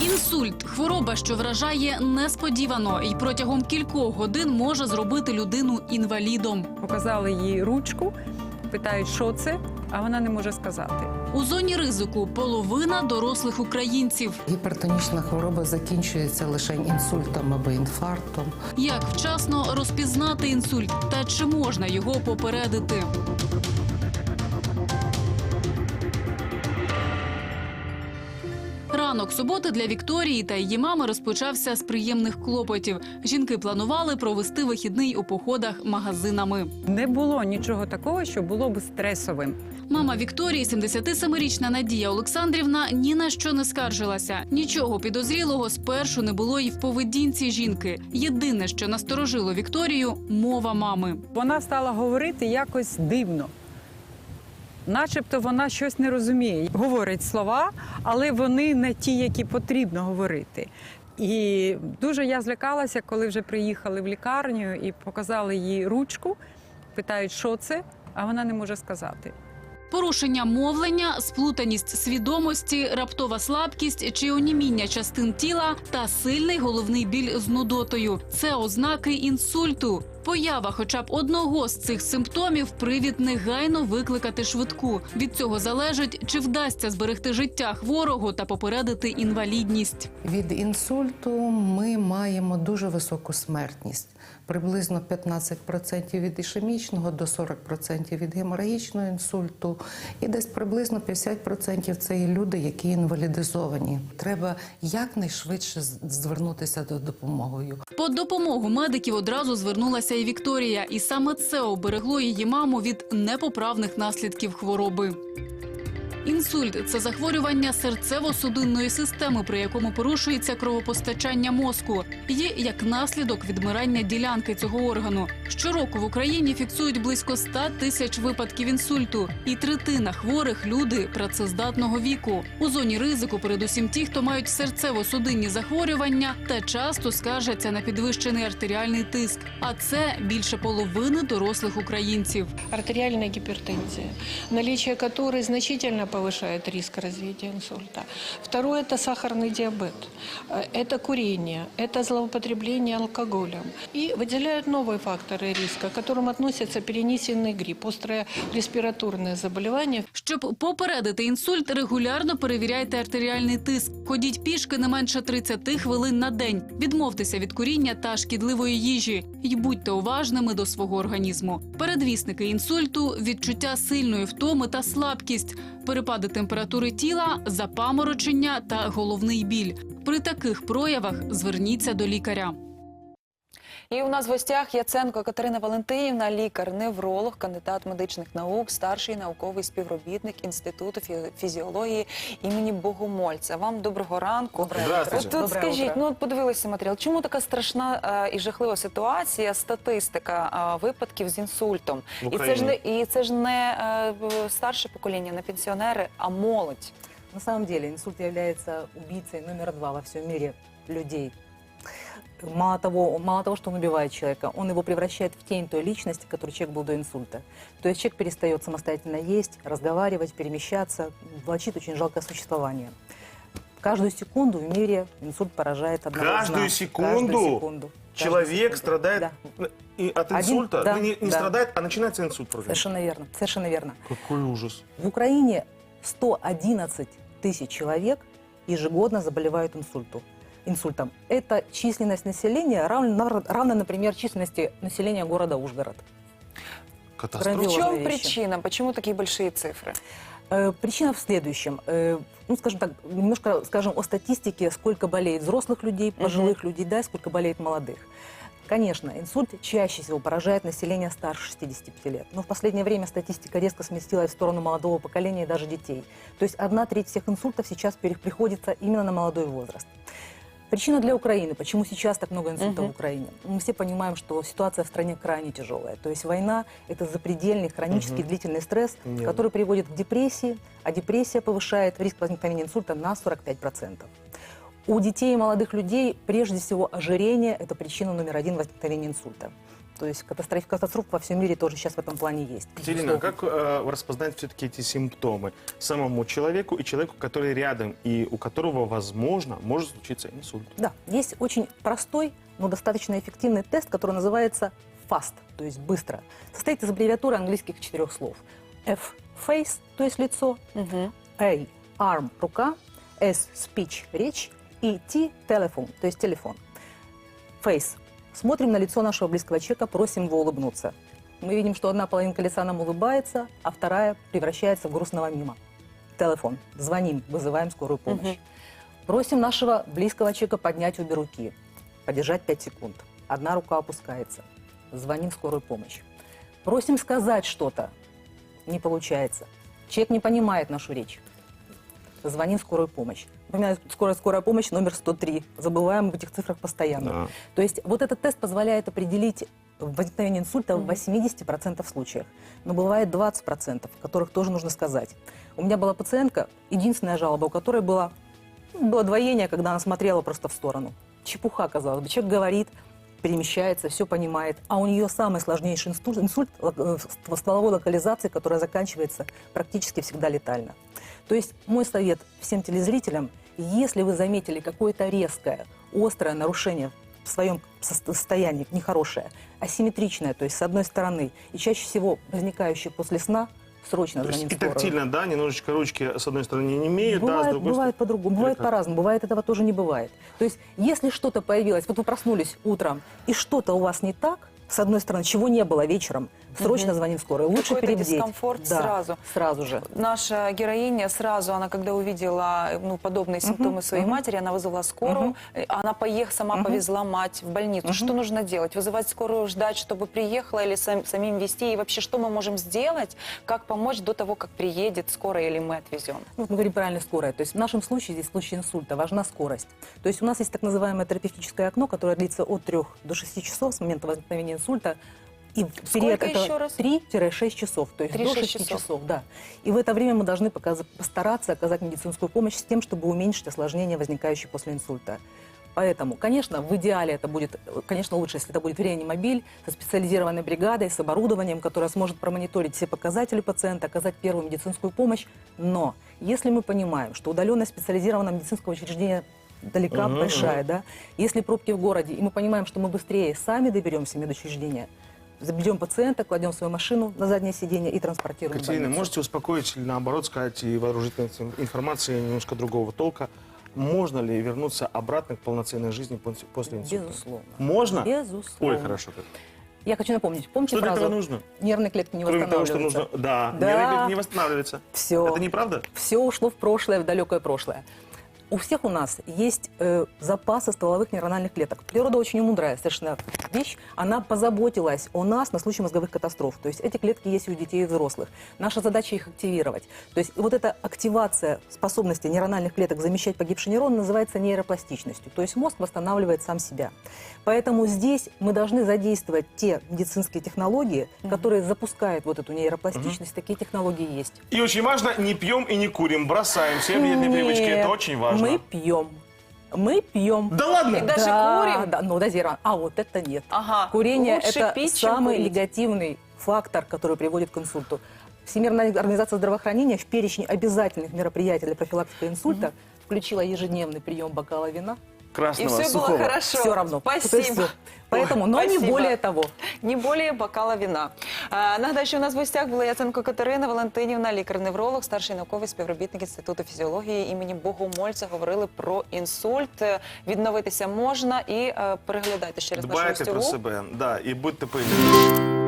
Інсульт хвороба, що вражає несподівано і протягом кількох годин може зробити людину інвалідом. Показали їй ручку, питають, що це, а вона не може сказати. У зоні ризику половина дорослих українців. Гіпертонічна хвороба закінчується лише інсультом або інфарктом. Як вчасно розпізнати інсульт та чи можна його попередити? Ранок суботи для Вікторії та її мами розпочався з приємних клопотів. Жінки планували провести вихідний у походах магазинами. Не було нічого такого, що було б стресовим. Мама Вікторії, 77-річна Надія Олександрівна, ні на що не скаржилася. Нічого підозрілого спершу не було і в поведінці жінки. Єдине, що насторожило Вікторію мова мами. Вона стала говорити якось дивно. Начебто вона щось не розуміє. Говорить слова, але вони не ті, які потрібно говорити. І дуже я злякалася, коли вже приїхали в лікарню і показали їй ручку, питають, що це, а вона не може сказати. Порушення мовлення, сплутаність свідомості, раптова слабкість чи оніміння частин тіла та сильний головний біль з нудотою це ознаки інсульту. Поява хоча б одного з цих симптомів привід негайно викликати швидку. Від цього залежить, чи вдасться зберегти життя хворого та попередити інвалідність. Від інсульту ми маємо дуже високу смертність. Приблизно 15% від ішемічного до 40% від геморагічного інсульту, і десь приблизно 50% це люди, які інвалідизовані. Треба якнайшвидше звернутися до допомогою. По допомогу медиків одразу звернулася і Вікторія, і саме це оберегло її маму від непоправних наслідків хвороби. Інсульт це захворювання серцево-судинної системи, при якому порушується кровопостачання мозку. Є як наслідок відмирання ділянки цього органу. Щороку в Україні фіксують близько 100 тисяч випадків інсульту, і третина хворих люди працездатного віку. У зоні ризику передусім ті, хто мають серцево-судинні захворювання та часто скаржаться на підвищений артеріальний тиск. А це більше половини дорослих українців. артериальная гипертензия, наличие которой значительно повышает риск развития инсульта. Второе – это сахарный диабет, Э, это курение, это злоупотребление алкоголем. И выделяют новые факторы риска, к которым относятся перенесенный грипп, острое респираторное заболевание, Щоб попередити інсульт, регулярно перевіряйте артеріальний тиск. Ходіть пішки не менше 30 хвилин на день. Відмовтеся від куріння та шкідливої їжі і будьте уважними до свого організму. Передвісники інсульту відчуття сильної втоми та слабкість, перепади температури тіла, запаморочення та головний біль. При таких проявах зверніться до лікаря. І у нас в гостях Яценко Катерина Валентинівна, лікар-невролог, кандидат медичних наук, старший науковий співробітник Інституту фі- фізіології імені Богомольця. Вам доброго ранку. Здравствуйте. От тут скажіть, утро. ну от подивилися матеріал. Чому така страшна е, і жахлива ситуація, статистика е, випадків з інсультом? І це ж не і це ж не е, в- старше покоління, не пенсіонери, а молодь. На самом деле инсульт является убийцей номер два во всем мире людей. Мало того, мало того, что он убивает человека, он его превращает в тень той личности, которой человек был до инсульта. То есть человек перестает самостоятельно есть, разговаривать, перемещаться, влачит очень жалкое существование. Каждую секунду в мире инсульт поражает одного из Каждую нас. секунду Каждую секунду. Человек секунду. страдает Да, и от Один? инсульта. Да, Ну, не, не да. страдает, а начинается инсульт просто. совершенно верно. Совершенно верно. Какой ужас. В Украине 111 тысяч человек ежегодно заболевают инсульту, инсультом. Это численность населения равна, равна, например, численности населения города Ужгород. В Катастрофа. Грандиозно. чем вещи. причина? Почему такие большие цифры? Э, Причина в следующем. Э, Ну, скажем так, немножко скажем о статистике, сколько болеет взрослых людей, пожилых людей, да, и сколько болеет молодых. Конечно, инсульт чаще всего поражает население старше 65 лет. Но в последнее время статистика резко сместилась в сторону молодого поколения и даже детей. То есть одна треть всех инсультов сейчас приходится именно на молодой возраст. Причина для Украины. Почему сейчас так много инсультов Мгм. в Украине? Мы все понимаем, что ситуация в стране крайне тяжелая. То есть война – это запредельный хронический Мгм. длительный стресс, Нервы. который приводит к депрессии, а депрессия повышает риск возникновения инсульта на 45%. У детей и молодых людей прежде всего ожирение – это причина номер один возникновения инсульта. То есть катастроф, катастроф во всем мире тоже сейчас в этом плане есть. Катерина, Безусловно. как э, распознать все-таки эти симптомы самому человеку и человеку, который рядом, и у которого, возможно, может случиться инсульт? Да, есть очень простой, но достаточно эффективный тест, который называется FAST, то есть быстро. Состоит из аббревиатуры английских четырех слов. F – face, то есть лицо, Мгм. A – arm – рука, S – speech – речь и T – telephone, то есть телефон. Face. Смотрим на лицо нашего близкого человека, просим его улыбнуться. Мы видим, что одна половинка лица нам улыбается, а вторая превращается в грустного мима. Телефон. Звоним, вызываем скорую помощь. Мгм. Просим нашего близкого человека поднять обе руки, подержать 5 секунд. Одна рука опускается. Звоним в скорую помощь. Просим сказать что-то. Не получается. Человек не понимает нашу речь. Звоним в скорую помощь. Напоминаю, скорая, скорая помощь номер 103. Забываем об этих цифрах постоянно. Да. То есть вот этот тест позволяет определить возникновение инсульта в 80% случаях. Но бывает 20%, которых тоже нужно сказать. У меня была пациентка, единственная жалоба, у которой была, ну, было двоение, когда она смотрела просто в сторону. Чепуха, казалось бы. Человек говорит, перемещается, все понимает, а у нее самый сложнейший инсульт, инсульт э, в стволовой локализации, которая заканчивается практически всегда летально. То есть мой совет всем телезрителям, если вы заметили какое-то резкое, острое нарушение в своем состоянии, нехорошее, асимметричное, то есть с одной стороны, и чаще всего возникающее после сна, срочно То есть звоним и в скорую. тактильно, да, немножечко ручки с одной стороны не имеют, да, с Бывает, другой бывает по-другому, бывает как? по-разному, бывает этого тоже не бывает. То есть, если что-то появилось, вот вы проснулись утром, и что-то у вас не так, с одной стороны, чего не было вечером, срочно Мгм. звоним в скорую. Лучше Какой-то перебдеть. дискомфорт Да, сразу. Сразу же. Наша героиня сразу, она когда увидела ну, подобные симптомы своей мгм. матери, она вызвала скорую, э, она поехала, сама Мгм. повезла мать в больницу. Мгм. Что нужно делать? Вызывать скорую, ждать, чтобы приехала или сам- самим везти? И вообще, что мы можем сделать? Как помочь до того, как приедет скорая или мы отвезем? Ну, мы говорим правильно скорая. То есть в нашем случае, здесь в случае инсульта, важна скорость. То есть у нас есть так называемое терапевтическое окно, которое длится от 3 до 6 часов с момента возникновения инсульта. И в период раз? 3-6 часов, то есть до 3-6 6 часов. часов. да. И в это время мы должны постараться оказать медицинскую помощь с тем, чтобы уменьшить осложнения, возникающие после инсульта. Поэтому, конечно, в идеале это будет, конечно, лучше, если это будет реанимобиль со специализированной бригадой, с оборудованием, которое сможет промониторить все показатели пациента, оказать первую медицинскую помощь. Но если мы понимаем, что удаленность специализированного медицинского учреждения далека, Мгм, большая, да, если пробки в городе, и мы понимаем, что мы быстрее сами доберемся в медучреждение, заберем пациента, кладем свою машину на заднее сиденье и транспортируем в Катерина, больницу. можете успокоить или наоборот сказать и вооружить информацией немножко другого толка? Можно ли вернуться обратно к полноценной жизни пос- после инсульта? Безусловно. Можно? Безусловно. Ой, хорошо. как. Я хочу напомнить, помните Что для этого фразу нужно? «нервные клетки не Кроме того, что восстанавливаются»? нужно... Да, Да. нервные клетки не восстанавливаются. Все. Это неправда? Все ушло в прошлое, в далекое прошлое. У всех у нас есть э, запасы стволовых нейрональных клеток. Природа очень мудрая совершенно вещь. Она позаботилась о нас на случай мозговых катастроф. То есть эти клетки есть у детей и взрослых. Наша задача их активировать. То есть вот эта активация способности нейрональных клеток замещать погибший нейрон называется нейропластичностью. То есть мозг восстанавливает сам себя. Поэтому здесь мы должны задействовать те медицинские технологии, которые запускают вот эту нейропластичность. Такие технологии есть. И очень важно, не пьем и не курим, бросаем все вредные привычки. Это очень важно. Мы пьем. Мы пьем. Да ладно? И даже да, курим? Да, ну, дозирован. А вот это нет. Ага. Курение это пить, самый курить. негативный фактор, который приводит к инсульту. Всемирная организация здравоохранения в перечень обязательных мероприятий для профилактики инсульта включила ежедневный прием бокала вина. И Красного, все было сухого. хорошо. Все равно. То есть Спасибо. всё. Поэтому, но не спасибо. более того. Не более бокала вина. А, нагадаю, що у нас в гостях була Яценко Катерина Валентинівна, лікар-невролог, старший науковий співробітник Інституту фізіології імені Богомольця. Говорили про інсульт. Е, Відновитися можна і е, переглядайте ще раз нашу Дбайте про гостьову. себе, да, і будьте пильними.